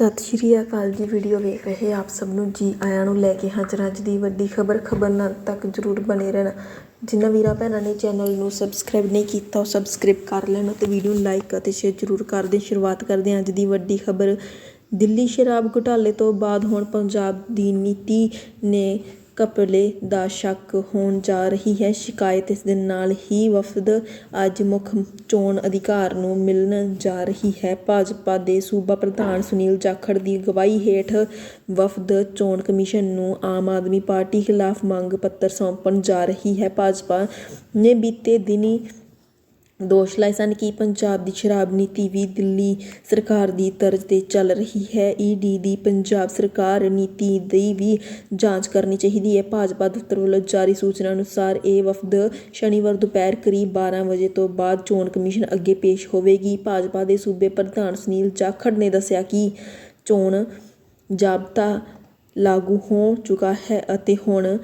ਸਤਿ ਸ਼੍ਰੀ ਅਕਾਲ ਜੀ ਵੀਡੀਓ ਵੇਖ ਰਹੇ ਆਪ ਸਭ ਨੂੰ। ਜੀ ਆਇਆਂ ਨੂੰ ਲੈ ਕੇ ਹਾਜ਼ਰ ਅੱਜ ਦੀ ਵੱਡੀ ਖਬਰ ਖਬਰ ਤੱਕ ਜਰੂਰ ਬਣੇ ਰਹਿਣਾ। ਜਿਨ੍ਹਾਂ ਵੀਰਾਂ ਭੈਣਾਂ ਨੇ ਚੈਨਲ ਨੂੰ ਸਬਸਕ੍ਰਾਈਬ ਨਹੀਂ ਕੀਤਾ, ਉਹ ਸਬਸਕ੍ਰਾਈਬ ਕਰ ਲੈਣ ਅਤੇ ਵੀਡੀਓ ਨੂੰ ਲਾਈਕ ਅਤੇ ਸ਼ੇਅਰ ਜਰੂਰ ਕਰ ਦੇਣ। ਸ਼ੁਰੂਆਤ ਕਰਦੇ ਹਾਂ ਅੱਜ ਦੀ ਵੱਡੀ ਖਬਰ। ਦਿੱਲੀ ਸ਼ਰਾਬ ਘੁਟਾਲੇ ਤੋਂ ਬਾਅਦ ਹੁਣ ਪੰਜਾਬ ਦੀ ਨੀਤੀ ਨੇ ਘਪਲੇ ਦਾ ਸ਼ੱਕ ਹੋਣ ਜਾ ਰਹੀ ਹੈ। ਸ਼ਿਕਾਇਤ ਇਸ ਦੇ ਨਾਲ ਹੀ ਵਫਦ ਅੱਜ ਮੁੱਖ ਚੋਣ ਅਧਿਕਾਰ ਨੂੰ ਮਿਲਣ ਜਾ ਰਹੀ ਹੈ। ਭਾਜਪਾ ਦੇ ਸੂਬਾ ਪ੍ਰਧਾਨ ਸੁਨੀਲ ਜਾਖੜ ਦੀ ਅਗਵਾਈ ਹੇਠ ਵਫਦ ਚੋਣ ਕਮਿਸ਼ਨ ਨੂੰ ਆਮ ਆਦਮੀ ਪਾਰਟੀ ਖਿਲਾਫ ਮੰਗ ਪੱਤਰ ਸੌਂਪਣ ਜਾ ਰਹੀ ਹੈ। ਭਾਜਪਾ ਨੇ ਬੀਤੇ ਦਿਨੀ ਦੋਸ਼ ਲਾਏ ਸਨ ਕਿ ਪੰਜਾਬ ਦੀ ਸ਼ਰਾਬ ਨੀਤੀ ਵੀ ਦਿੱਲੀ ਸਰਕਾਰ ਦੀ ਤਰਜ਼ ਤੇ ਚੱਲ ਰਹੀ ਹੈ। ਈ ਡੀ ਦੀ ਪੰਜਾਬ ਸਰਕਾਰ ਨੀਤੀ ਦੀ ਵੀ ਜਾਂਚ ਕਰਨੀ ਚਾਹੀਦੀ ਹੈ। ਭਾਜਪਾ ਦਫ਼ਤਰ ਵੱਲੋਂ ਜਾਰੀ ਸੂਚਨਾ ਅਨੁਸਾਰ ਇਹ ਵਫਦ ਸ਼ਨੀਵਾਰ ਦੁਪਹਿਰ ਕਰੀਬ 12 ਵਜੇ ਤੋਂ ਬਾਅਦ ਚੋਣ ਕਮਿਸ਼ਨ ਅੱਗੇ ਪੇਸ਼ ਹੋਵੇਗੀ। ਭਾਜਪਾ ਦੇ ਸੂਬੇ ਪ੍ਰਧਾਨ ਸੁਨੀਲ ਜਾਖੜ ਨੇ ਦੱਸਿਆ ਕਿ ਚੋਣ ਜ਼ਾਬਤਾ ਲਾਗੂ ਹੋ ਚੁੱਕਾ ਹੈ ਅਤੇ ਹੁਣ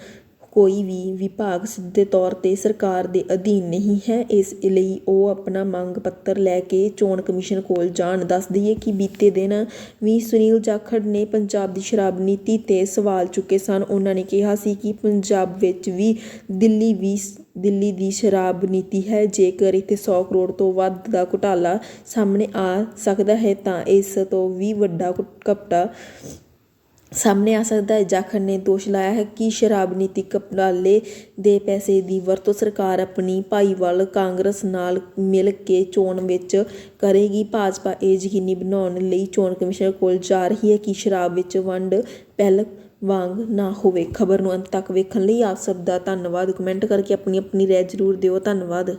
ਕੋਈ ਵੀ ਵਿਭਾਗ ਸਿੱਧੇ ਤੌਰ ਤੇ ਸਰਕਾਰ ਦੇ ਅਧੀਨ ਨਹੀਂ ਹੈ। ਇਸ ਲਈ ਉਹ ਆਪਣਾ ਮੰਗ ਪੱਤਰ ਲੈ ਕੇ ਚੋਣ ਕਮਿਸ਼ਨ ਕੋਲ ਜਾਣ ਦੱਸ ਦਈਏ ਕਿ ਬੀਤੇ ਦਿਨ ਵੀ ਸੁਨੀਲ ਜਾਖੜ ਨੇ ਪੰਜਾਬ ਦੀ ਸ਼ਰਾਬ ਨੀਤੀ ਤੇ ਸਵਾਲ ਚੁੱਕੇ ਸਨ। ਉਹਨਾਂ ਨੇ ਕਿਹਾ ਸੀ ਕਿ ਪੰਜਾਬ ਵਿੱਚ ਵੀ ਦਿੱਲੀ ਵੀ ਦਿੱਲੀ ਦੀ ਸ਼ਰਾਬ ਨੀਤੀ ਹੈ। ਜੇਕਰ ਇੱਥੇ 100 ਕਰੋੜ ਤੋਂ ਵੱਧ ਦਾ ਘੁਟਾਲਾ ਸਾਹਮਣੇ ਆ ਸਕਦਾ ਹੈ ਤਾਂ ਇਸ ਤੋਂ ਵੀ ਵੱਡਾ ਘਪਟਾ ਸਾਹਮਣੇ ਆ ਸਕਦਾ ਹੈ। ਜਾਖੜ ਨੇ ਦੋਸ਼ ਲਾਇਆ ਹੈ ਕਿ ਸ਼ਰਾਬ ਨੀਤੀ ਘਪਲਾਲੇ ਦੇ ਪੈਸੇ ਦੀ ਵਰਤੋਂ ਸਰਕਾਰ ਆਪਣੀ ਭਾਈਵਾਲ ਕਾਂਗਰਸ ਨਾਲ ਮਿਲ ਕੇ ਚੋਣ ਵਿੱਚ ਕਰੇਗੀ। ਭਾਜਪਾ ਇਹ ਯਕੀਨੀ ਬਣਾਉਣ ਲਈ ਚੋਣ ਕਮਿਸ਼ਨ ਕੋਲ ਜਾ ਰਹੀ ਹੈ ਕਿ ਸ਼ਰਾਬ ਵਿੱਚ ਵੰਡ ਪਹਿਲ ਵਾਂਗ ਨਾ ਹੋਵੇ। ਖਬਰ ਨੂੰ ਅੰਤ ਤੱਕ ਵੇਖਣ ਲਈ ਆਪ ਸਭ ਦਾ ਧੰਨਵਾਦ। ਕਮੈਂਟ ਕਰਕੇ ਆਪਣੀ ਆਪਣੀ ਰਾਏ ਜ਼ਰੂਰ ਦਿਓ। ਧੰਨਵਾਦ।